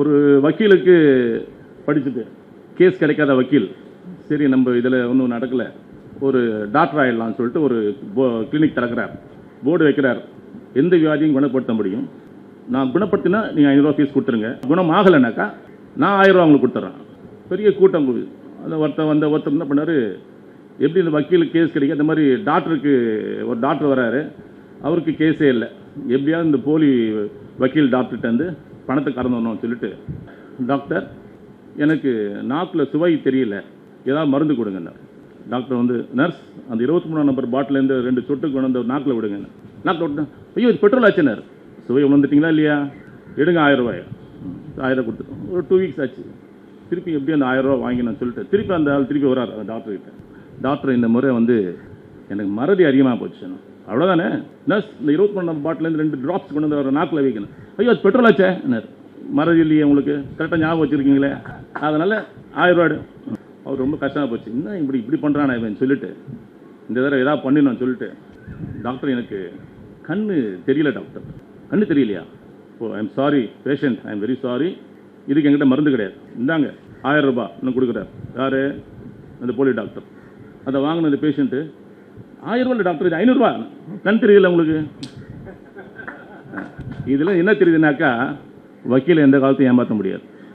ஒரு வக்கீலுக்கு படிச்சுட்டு கேஸ் கிடைக்காத வக்கீல். சரி நம்ம இதில் ஒன்றும் நடக்கலை. ஒரு டாக்டர் ஆகிடலாம்னு சொல்லிட்டு ஒரு கிளினிக் திறக்கிறார். போர்டு வைக்கிறார். எந்த வியாதியும் குணப்படுத்த முடியும். நான் குணப்படுத்தினா நீங்கள் ஐநூறுரூவா ஃபீஸ் கொடுத்துருங்க. குணம் ஆகலைனாக்கா நான் ஆயிரரூவா உங்களுக்கு கொடுத்துட்றேன் பெரிய கூட்டம் போகுது. அந்த ஒருத்தர் வந்த ஒருத்தர் என்ன பண்ணார்? எப்படி இந்த வக்கீலுக்கு கேஸ் கிடைக்கும் அந்த மாதிரி டாக்டருக்கு ஒரு டாக்டர் வராரு. அவருக்கு கேஸே இல்லை. எப்படியாவது இந்த போலி வக்கீல் டாக்டர்கிட்ட வந்து பணத்தை கறந்துடணும்னு சொல்லிட்டு டாக்டர் எனக்கு நாக்கில் சுவை தெரியல. ஏதாவது மருந்து கொடுங்கண்ணா டாக்டர் வந்து நர்ஸ் அந்த இருபத்தி மூணாம் நம்பர் பாட்டிலேருந்து ரெண்டு சொட்டு கொண்டு வந்து நாக்கில் விடுங்க நாக்கில் விட்டு ஐயோ இது பெட்ரோல் ஆச்சுனர் சுவை உணர்ந்துட்டிங்களா இல்லையா? எடுங்க ஆயிரம் ரூபாய். ஆயிரம் கொடுத்துட்டோம் ஒரு டூ வீக்ஸ் ஆச்சு. திருப்பி எப்படி அந்த ஆயிரம் ரூபாய் சொல்லிட்டு திருப்பி அந்த ஆள் திருப்பி வரார் டாக்டர்கிட்ட டாக்டர் டாக்டர் இந்த முறை வந்து எனக்கு மறதி அதிகமாக போச்சு அவ்வளோதானே நர்ஸ் இந்த இருபத்தி மூணு பாட்டிலேருந்து ரெண்டு ட்ராப்ஸ் கொண்டு வந்து ஒரு நாக்கில் வைக்கணும். ஐயோ அது பெட்ரோல் ஆச்சே என்னார் மறதி இல்லையே உங்களுக்கு? கரெக்டாக ஞாபகம் வச்சுருக்கீங்களே? அதனால் ஆயிரம் ரூபாய் அவர் ரொம்ப கஷ்டமாக போச்சு. என்ன இப்படி இப்படி பண்ணுறானே இவன்? சொல்லிட்டு. இந்த தடவை ஏதாவது பண்ணிடணும்னு சொல்லிட்டு. டாக்டர் எனக்கு கண்ணு தெரியல டாக்டர் கண்ணு தெரியலையா? ஓ I'm sorry patient I am very sorry இதுக்கு என்கிட்ட மருந்து கிடையாது. இந்தாங்க ஆயிரம் ரூபாய் இன்னும் கொடுக்குறார். யார்? அந்த போலி டாக்டர் அதை வாங்கின அந்த பேஷண்ட்டு ஆயிரம் ரூபாய் டாக்டர் இது ஐநூறுரூவா கண் தெரியல உங்களுக்கு? இதில் என்ன தெரியுதுனாக்கா வக்கீல் எந்த காலத்தையும் ஏமாற்ற முடியாது.